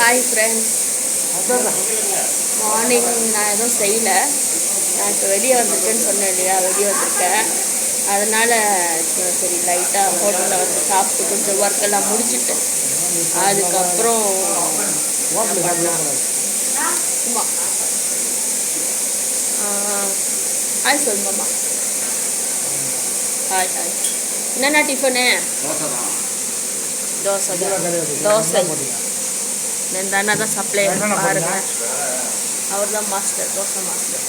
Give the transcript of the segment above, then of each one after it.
Hi friends morning நான் எதுவும் செய்யலை. நான் இப்போ வெளியே வந்திருக்கேன்னு சொன்னேன் இல்லையா? வெளியே வந்திருக்கேன். அதனால் சரி லைட்டாக ஹோட்டலில் வந்து சாப்பிட்டு கொஞ்சம் ஒர்க் எல்லாம் முடிச்சுட்டு அதுக்கப்புறம். சும்மா ஹாய் சொல்லுமாம்மா ஹாய் ஹாய் என்னென்ன டிஃபனு தோசை. தோசை. இந்த அண்ணா தான் சப்ளை பாருங்க அவர் தான் மாஸ்டர் தோசை மாஸ்டர்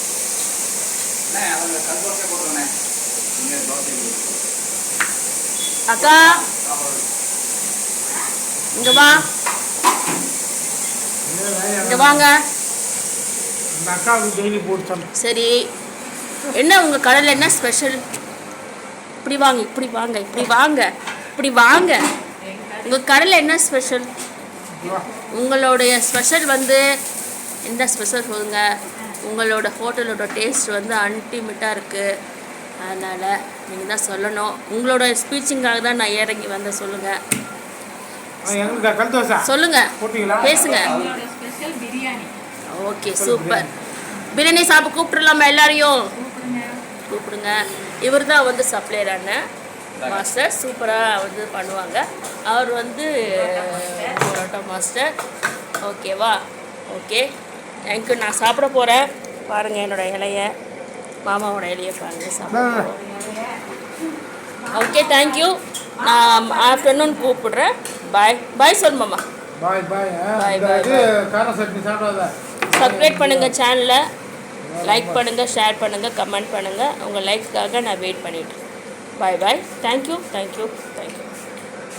அக்கா. இங்க வா. இங்க வாங்க. சரி. என்ன உங்க கடையில் என்ன ஸ்பெஷல் இப்படி வாங்க இப்படி வாங்க இப்படி வாங்க இப்படி வாங்க. உங்க கடையில் என்ன ஸ்பெஷல் உங்களுடைய ஸ்பெஷல் வந்து என்ன ஸ்பெஷல் சொல்லுங்க? உங்களோட ஹோட்டலோட டேஸ்ட் வந்து அல்டிமேட்டாக இருக்குது அதனால் நீங்கள் தான் சொல்லணும். உங்களோட ஸ்பீச்சிங்காக தான் நான் இறங்கி வந்தேன் சொல்லுங்கள் சொல்லுங்கள் பேசுங்க. எங்களோட special biryani. Okay super. Biryani சாப்பிட கூப்பிட்டுலாமா எல்லாரையும்? கூப்பிடுங்க. கூப்பிடுங்க. இவர் தான் வந்து சப்ளையர் அண்ணன் மாஸ்டர். சூப்பராக வந்து பண்ணுவாங்க. அவர் வந்து பரோட்டா மாஸ்டர். ஓகேவா ஓகே தேங்க்யூ நான் சாப்பிட போகிறேன் பாருங்கள் என்னோட இலைய. மாமாவோட இலைய பாருங்கள் சாப்பிட ஓகே தேங்க்யூ நான் ஆஃப்டர்நூன் கூப்பிடுறேன். பாய் பாய் சொல் மாமா. பாய் பாய் சட்னி சாப்பிடாத. சப்ஸ்கிரைப் பண்ணுங்கள் சேனலை லைக் பண்ணுங்கள் ஷேர் பண்ணுங்கள் கமெண்ட் பண்ணுங்கள் உங்கள் லைக்ஸ்க்காக நான் வெயிட் பண்ணிட்டு Bye bye. Thank you. Thank you. Thank you.